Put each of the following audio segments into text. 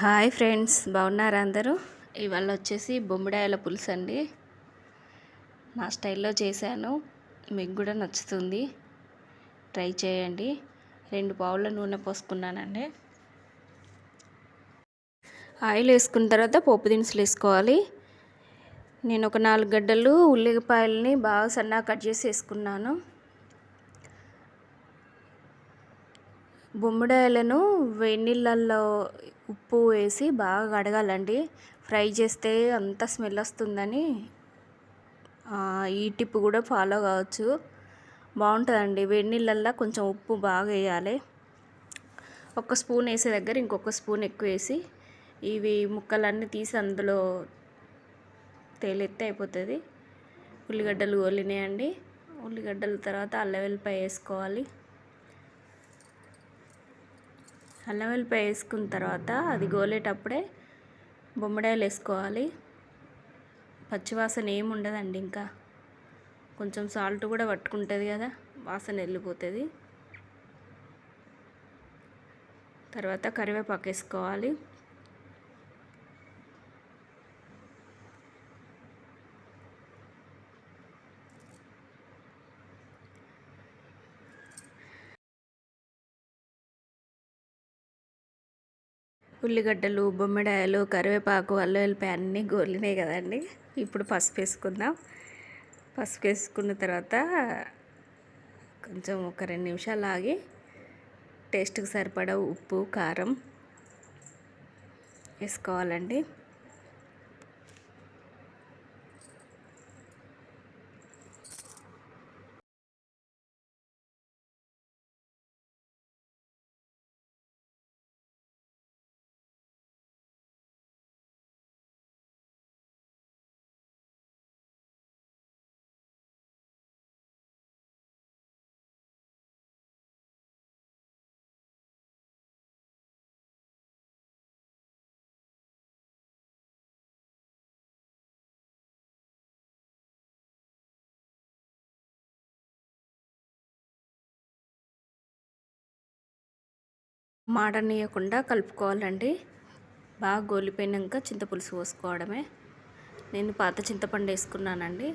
Hi friends బాగున్నారా అందరూ? ఇవాళ వచ్చేసి బొమ్మిడాయల పులుసు అండి. నా స్టైల్లో చేశాను మీకు కూడా నచ్చుతుంది. ట్రై చేయండి. రెండు పావుల నూనె పోసుకున్నానండి. ఆయిల్ వేసుకున్న తర్వాత పోపు దినుసులు వేసుకోవాలి. నేను ఒక నాలుగు గడ్డలు ఉల్లిపాయలని బాగా సన్నగా కట్ చేసి వేసుకున్నాను. బొమ్మిడాయలను వేడి ఉప్పు వేసి బాగా కడగాలండి. ఫ్రై చేస్తే అంత స్మెల్ వస్తుందని ఈ టిప్ కూడా ఫాలో కావచ్చు. బాగుంటుందండి. వేడి నీళ్ళల్లో కొంచెం ఉప్పు బాగా వేయాలి. ఒక స్పూన్ వేసే దగ్గర ఇంకొక స్పూన్ ఎక్కువ వేసి ఇవి ముక్కలన్నీ తీసి అందులో తేలెత్తే అయిపోతుంది. ఉల్లిగడ్డలు గోలినాయండి ఉల్లిగడ్డల తర్వాత అల్లవెల్లిపాయ వేసుకోవాలి. అల్లం వెల్లిపాయ వేసుకున్న తర్వాత అది గోలేటప్పుడే బొమ్మడాయలు వేసుకోవాలి. పచ్చివాసన ఏమి ఉండదండి ఇంకా. కొంచెం సాల్ట్ కూడా పట్టుకుంటుంది కదా వాసన వెళ్ళిపోతుంది. తర్వాత కరివేపాకు వేసుకోవాలి. ఉల్లిగడ్డలు బొమ్మిడాయలు కరివేపాకు అల్లం వెల్లిపాయ అన్నీ గోలినాయి కదండి. ఇప్పుడు పసుపు వేసుకుందాం. పసుపు వేసుకున్న తర్వాత కొంచెం ఒక రెండు నిమిషాలు ఆగి టేస్ట్కి సరిపడా ఉప్పు కారం వేసుకోవాలండి. మాడనీయకుండా కలుపుకోవాలండి. బాగా గోలిపోయినాక చింతపులుసు పోసుకోవడమే. నేను పాత చింతపండు వేసుకున్నానండి.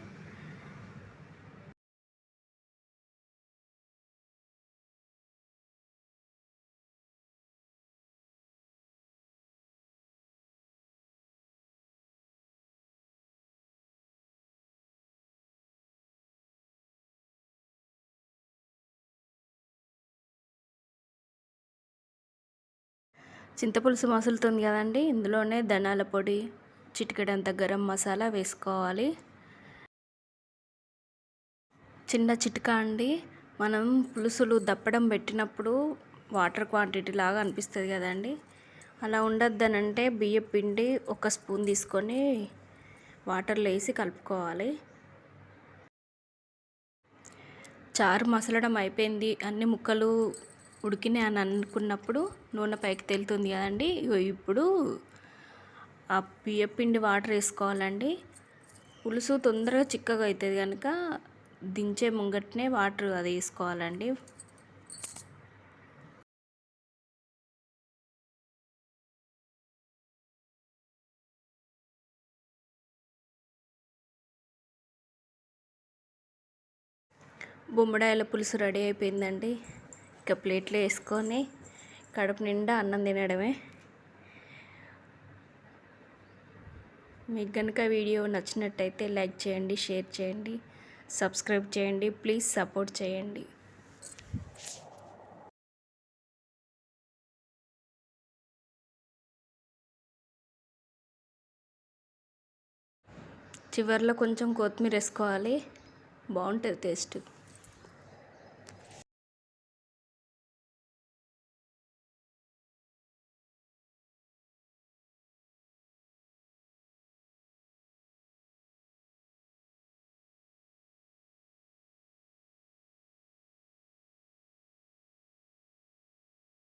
చింతపులుసు మసులుతుంది కదండి. ఇందులోనే ధనాల పొడి చిటికెడంత గరం మసాలా వేసుకోవాలి. చిన్న చిట్కా అండి. మనం పులుసులు దప్పడం పెట్టినప్పుడు వాటర్ క్వాంటిటీ లాగా అనిపిస్తుంది కదండి. అలా ఉండొద్దనంటే బియ్యం పిండి ఒక స్పూన్ తీసుకొని వాటర్లో వేసి కలుపుకోవాలి. చారు మసలడం అయిపోయింది. అన్ని ముక్కలు ఉడికినాయి అని అనుకున్నప్పుడు నూనె పైకి తేలుతుంది కదండి. ఇప్పుడు ఆ బియ్యపిండి వాటర్ వేసుకోవాలండి. పులుసు తొందరగా చిక్కగా అవుతుంది కనుక దించే ముంగట్నే వాటర్ అది వేసుకోవాలండి. బొమ్మడాయల పులుసు రెడీ అయిపోయిందండి. ఇక ప్లేట్లో వేసుకొని కడుపు నిండా అన్నం తినడమే. మీకు కనుక వీడియో నచ్చినట్టయితే లైక్ చేయండి షేర్ చేయండి సబ్స్క్రైబ్ చేయండి ప్లీజ్ సపోర్ట్ చేయండి. చివరిలో కొంచెం కొత్తిమీర వేసుకోవాలి. బాగుంటుంది టేస్ట్.